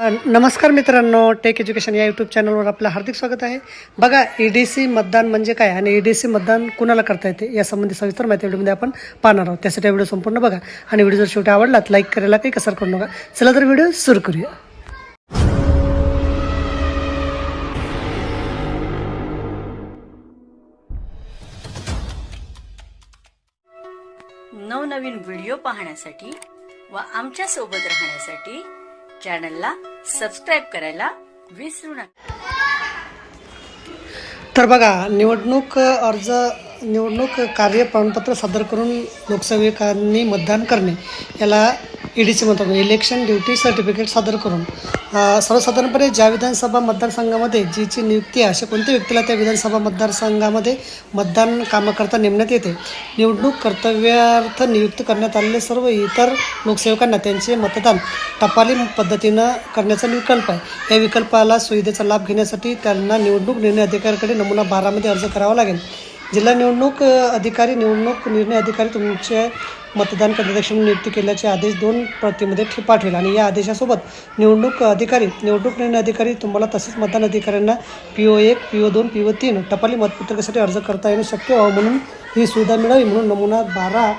नमस्कार मित्रांनो take education या यूट्यूब चॅनलवर आपलं हार्दिक स्वागत आहे. बघा ई डी सी मतदान म्हणजे काय आणि ई डी सी मतदान कुणाला करता येते यासंबंधी सविस्तर माहिती व्हिडिओमध्ये आपण पाहणार आहोत. त्यासाठी व्हिडिओ संपूर्ण बघा आणि व्हिडिओ जर शेवटी आवडला तर लाईक करायला काही कसर करू नका. चला तर व्हिडिओ सुरू करूया. नवनवीन व्हिडिओ पाहण्यासाठी व आमच्यासोबत राहण्यासाठी चॅनलला सबस्क्राईब करायला विसरू नका. तर बघा निवडणूक अर्ज निवडणूक कार्य प्रमाणपत्र सादर करून लोकसेवकांनी मतदान करणे याला ई डी म्हणतात. इलेक्शन ड्युटी सर्टिफिकेट सादर करून. सर्वसाधारणपणे ज्या विधानसभा मतदारसंघामध्ये जीची नियुक्ती आहे अशा कोणत्या व्यक्तीला त्या विधानसभा मतदारसंघामध्ये मतदान कामाकरता नेमण्यात येते? निवडणूक कर्तव्यार्थ नियुक्त करण्यात आलेले सर्व इतर लोकसेवकांना त्यांचे मतदान टपाली पद्धतीनं करण्याचा विकल्प आहे. या विकल्पाला सुविधेचा लाभ घेण्यासाठी त्यांना निवडणूक निर्णय अधिकाऱ्याकडे नमुना बारामध्ये अर्ज करावा लागेल. जिल्हा निवडणूक अधिकारी निवडणूक निर्णय अधिकारी तुमचे मतदान केंद्राध्यक्ष म्हणून नियुक्ती केल्याचे आदेश दोन प्रतिमध्ये ठे- पाठवेल. आणि या आदेशासोबत निवडणूक अधिकारी निवडणूक निर्णय अधिकारी तुम्हाला तसेच मतदान अधिकाऱ्यांना पी ओ एक पी ओ दोन पी ओ तीन टपाली मतपत्रिकेसाठी अर्ज करता येणे शक्य व्हावं म्हणून ही सुविधा मिळावी म्हणून नमुना बारा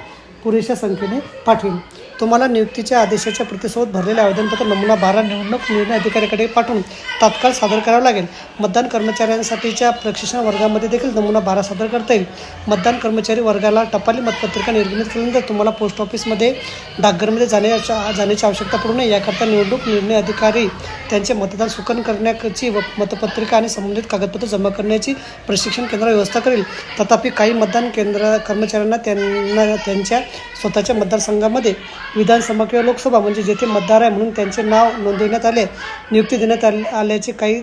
पुरेशा संख्येने पाठवेल तुम्हाला नियुक्तीच्या आदेशाच्या प्रतिसोबत भरलेले आवेदनपत्र नमुना बारा निवडणूक निर्णय अधिकाऱ्याकडे पाठवून तात्काळ सादर करावं लागेल. मतदान कर्मचाऱ्यांसाठीच्या प्रशिक्षण वर्गामध्ये देखील नमुना बारा सादर करता येईल. मतदान कर्मचारी वर्गाला टपाली मतपत्रिका निर्गमित केल्यानंतर तुम्हाला पोस्ट ऑफिसमध्ये डाकघरमध्ये जाण्याच्या जाण्याची आवश्यकता पडू नये. याकरता निवडणूक निर्णय अधिकारी त्यांचे मतदान सुकन करण्याची व मतपत्रिका आणि संबंधित कागदपत्र जमा करण्याची प्रशिक्षण केंद्र व्यवस्था करेल. तथापि काही मतदान केंद्र कर्मचाऱ्यांना त्यांना त्यांच्या स्वतःच्या मतदारसंघामध्ये विधानसभा किंवा लोकसभा म्हणजे जेथे मतदार आहे म्हणून त्यांचे नाव नोंदविण्यात आले नियुक्ती देण्यात आले आल्याचे काही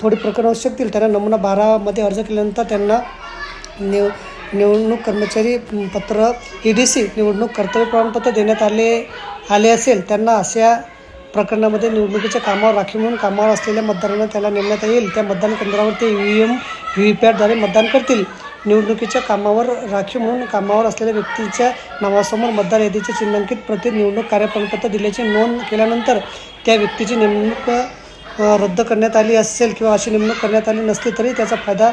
थोडी प्रकरणं असू शकतील. त्यांना नमुना बारामध्ये अर्ज केल्यानंतर त्यांना निव निवडणूक कर्मचारी पत्र ई डी सी निवडणूक कर्तव्य प्रमाणपत्र देण्यात आले आले असेल त्यांना अशा प्रकरणामध्ये निवडणुकीच्या कामावर राखीव म्हणून कामावर असलेल्या मतदारांना त्याला नेमण्यात येईल. त्या मतदान केंद्रावर ते व्ही एम व्ही व्ही पॅटद्वारे मतदान करतील. निवडणुकीच्या कामावर राखीव म्हणून कामावर असलेल्या व्यक्तीच्या नावासमोर मतदार यादीचे चिन्हांकित प्रति निवडणूक कार्यप्रमाणपत्र दिल्याची नोंद केल्यानंतर त्या व्यक्तीची नेमणूक रद्द करण्यात आली असेल किंवा अशी नेमणूक करण्यात आली नसली तरी त्याचा फायदा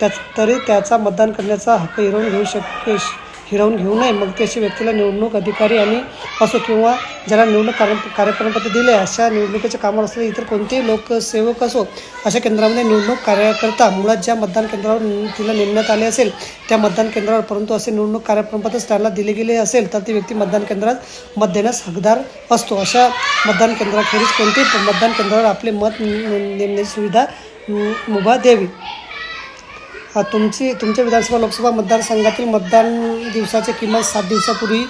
त्या तरी त्याचा मतदान करण्याचा हक्क हिरवून घेऊ शकेश हिरावून घेऊ नये. मग त्याशी व्यक्तीला निवडणूक अधिकारी आणि असो किंवा ज्याला निवडणूक कार्य दिले अशा निवडणुकीच्या कामावर असलेले इतर कोणतेही लोकसेवक असो अशा केंद्रामध्ये निवडणूक कार्यकर्ता मुळात ज्या मतदान केंद्रावर तिला नेमण्यात आले असेल त्या मतदान केंद्रावर परंतु असे निवडणूक कार्यक्रमपत्रच त्याला दिले गेले असेल तर ती व्यक्ती मतदान केंद्रात मत देण्यास हकदार असतो. अशा मतदान केंद्राखेरीज कोणतेही मतदान केंद्रावर आपले मत नेमण्याची सुविधा मुभा द्यावी. तुमची तुमच्या विधानसभा लोकसभा मतदारसंघातील मतदान दिवसाचे किमान सात दिवसापूर्वी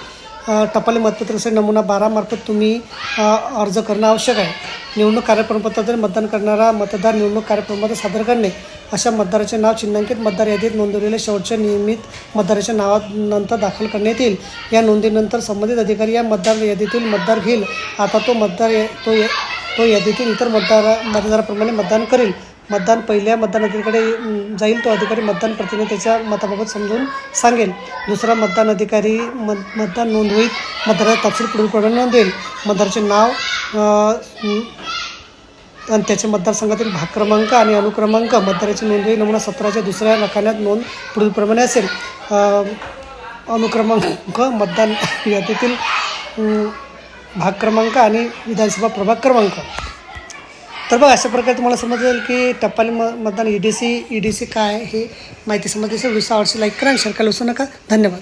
टपाल टपाली मतपत्राचे नमुना बारामार्फत तुम्ही अर्ज करणं आवश्यक आहे. निवडणूक कार्यप्रमाणपत्राद्वारे मतदान करणारा मतदार निवडणूक कार्यप्रमाणपत्र सादर करणे अशा मतदाराचे नाव चिन्हांकित मतदार यादीत नोंदवलेल्या शेवटच्या नियमित मतदाराच्या नावानंतर दाखल करण्यात येईल. या नोंदीनंतर संबंधित अधिकारी या मतदार यादीतील मतदार घेईल. आता तो मतदार तो तो यादीतील इतर मतदार मतदाराप्रमाणे मतदान करेल. मतदान पहिल्या मतदान अधिकारीकडे जाईल तो अधिकारी मतदान प्रतिने त्याच्या मताबाबत समजून सांगेल. दुसरा मतदान अधिकारी मत मतदान नोंदवहीत मतदाराचा तपशील पुढीलप्रमाणे नोंदवेल. मतदाराचे नाव आणि त्याचे मतदारसंघातील भाग क्रमांक आणि अनुक्रमांक मतदाराची नोंदणी नमुना सतराच्या दुसऱ्या रकान्यात नोंद पुढीलप्रमाणे असेल. अनुक्रमांक मतदान यादीतील भाग क्रमांक आणि विधानसभा प्रभाग क्रमांक. तर बघ अशा प्रकारे तुम्हाला समजेल की टपाल म मतदान E D C E D C काय आहे हे माहिती समजली सर आवडशी लाईक करा आणि शेअर करायला विसरू नका. धन्यवाद.